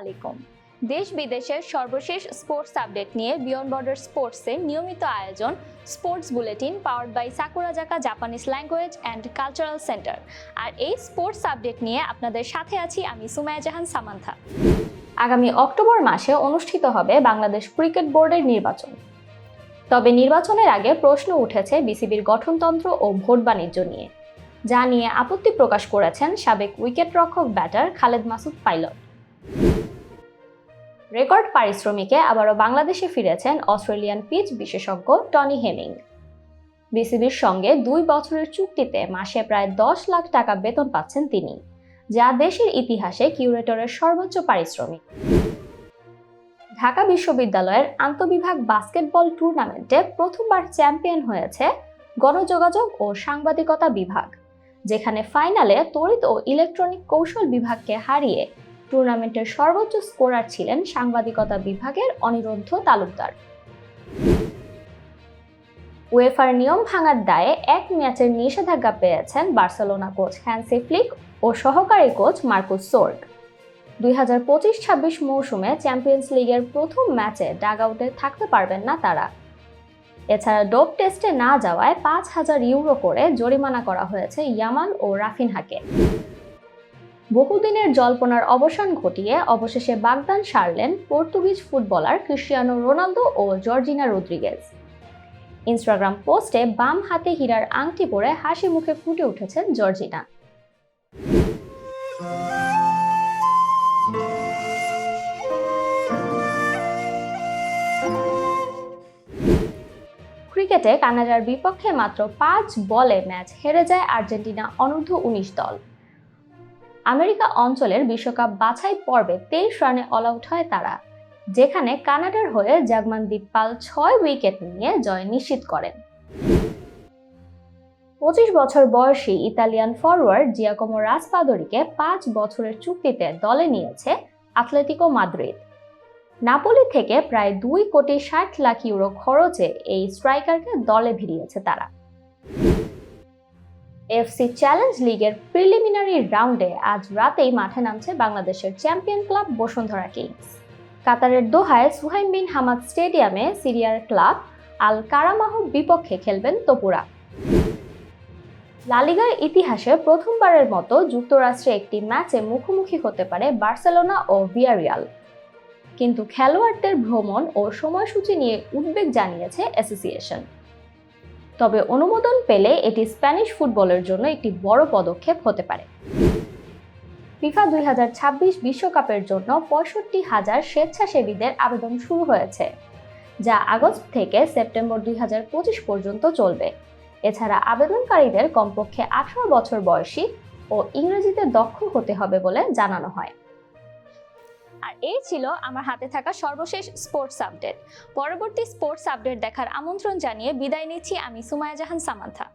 আলাইকুম। দেশ বিদেশের সর্বশেষ স্পোর্টস আপডেট নিয়ে বিয়ন্ড বর্ডার স্পোর্টসের নিয়মিত আয়োজন, sports bulletin powered by Sakurazaka Japanese language and cultural centre. আর এই স্পোর্টস আপডেট নিয়ে আপনাদের সাথে আছি আমি সুমায়া জাহান সামান্থা। আগামী অক্টোবর মাসে অনুষ্ঠিত হবে বাংলাদেশ ক্রিকেট বোর্ডের নির্বাচন। তবে নির্বাচনের আগে প্রশ্ন উঠেছে বিসিবির গঠনতন্ত্র ও ভোট বাণিজ্য নিয়ে। যা নিয়ে আপত্তি প্রকাশ করেছেন সাবেক উইকেটরক্ষক batter Khaled Masud pilot. Record পারিশ্রমিকে আবারও বাংলাদেশে ফিরেছেন অস্ট্রেলিয়ান পিচ বিশেষজ্ঞ টনি হেমিং। বিসিবির সঙ্গে দুই বছরের চুক্তিতে মাসে প্রায় দশ লাখ টাকা বেতন পাচ্ছেন তিনি, যা দেশের ইতিহাসে কিউরেটরের সর্বোচ্চ পারিশ্রমিক। ঢাকা বিশ্ববিদ্যালয়ের আন্তবিভাগ বাস্কেটবল টুর্নামেন্টে প্রথমবার চ্যাম্পিয়ন হয়েছে গণযোগাযোগ ও সাংবাদিকতা বিভাগ, যেখানে ফাইনালে তড়িৎ ও ইলেকট্রনিক কৌশল বিভাগকে হারিয়ে টুর্নামেন্টের সর্বোচ্চ স্কোরার ছিলেন সাংবাদিকতা বিভাগের অনিরুদ্ধ তালুকদার। ওয়েফার নিয়ম ভাঙার দায়ে এক ম্যাচের নিষেধাজ্ঞা পেয়েছেন বার্সেলোনা কোচ হ্যান্সি ফ্লিক ও সহকারী কোচ মার্কুস সোর্গ। দুই হাজার পঁচিশ ছাব্বিশ মৌসুমে চ্যাম্পিয়ন্স লিগের প্রথম ম্যাচে ডাগ আউটে থাকতে পারবেন না তারা। এছাড়া ডোপ টেস্টে না যাওয়ায় পাঁচ হাজার ইউরো করে জরিমানা করা হয়েছে ইয়ামাল ও রাফিনহাকে। বহুদিনের জল্পনার অবসান ঘটিয়ে অবশেষে বাগদান সারলেন পর্তুগিজ ফুটবলার ক্রিস্টিয়ানো রোনালদো ও জর্জিনা রদ্রিগেজ ইনস্টাগ্রাম পোস্টে বাম হাতে হীরার আংটি পরে হাসি মুখে ফুটে উঠেছেন জর্জিনা। ক্রিকেটে কানাডার বিপক্ষে মাত্র পাঁচ বলে ম্যাচ হেরে যায় আর্জেন্টিনা অনূর্ধ্ব উনিশ দল। আমেরিকা অঞ্চলের বিশ্বকাপ বাছাই পর্বে তেইশ রানে অল আউট হয় তারা, যেখানে কানাডার হয়ে জাগমানদীপ পাল ছয় উইকেট নিয়ে জয় নিশ্চিত করেন। পঁচিশ বছর বয়সী ইতালিয়ান ফরওয়ার্ড জিয়াকোমো রাসপাদরিকে পাঁচ বছরের চুক্তিতে দলে নিয়েছে আথলেটিকো মাদ্রিদ নাপোলি থেকে প্রায় দুই কোটি ষাট লাখ ইউরো খরচে এই স্ট্রাইকারকে দলে ভিড়িয়েছে তারা। এফসি চ্যালেঞ্জ লিগের প্রিলিমিনারি রাউন্ডে আজ রাতেই মাঠে নামছে বাংলাদেশের চ্যাম্পিয়ন ক্লাব বসুন্ধরা কিংস। কাতারের দোহায় সুহাইম বিন হামাদ স্টেডিয়ামে সিরিয়ার ক্লাব আল কারামাহর বিপক্ষে খেলবেন তপুরা। লালিগার ইতিহাসে প্রথমবারের মতো যুক্তরাষ্ট্রে একটি ম্যাচে মুখোমুখি হতে পারে বার্সেলোনা ও ভিয়ারিয়াল। কিন্তু খেলোয়াড়দের ভ্রমণ ও সময়সূচি নিয়ে উদ্বেগ জানিয়েছে অ্যাসোসিয়েশন। তবে অনুমোদন পেলে এটি স্প্যানিশ ফুটবলের জন্য একটি বড় পদক্ষেপ হতে পারে। ফিফা দুই হাজার ছাব্বিশ বিশ্বকাপের জন্য পঁয়ষট্টি হাজার স্বেচ্ছাসেবীদের আবেদন শুরু হয়েছে, যা আগস্ট থেকে সেপ্টেম্বর দুই হাজার পঁচিশ পর্যন্ত চলবে। এছাড়া আবেদনকারীদের কমপক্ষে আঠারো বছর বয়সী ও ইংরেজিতে দক্ষ হতে হবে বলে জানানো হয়। আর এই ছিল আমার হাতে থাকা সর্বশেষ স্পোর্টস আপডেট পরবর্তী স্পোর্টস আপডেট দেখার আমন্ত্রণ জানিয়ে বিদায় নিচ্ছি আমি সুমায়া জাহান সামান্থা।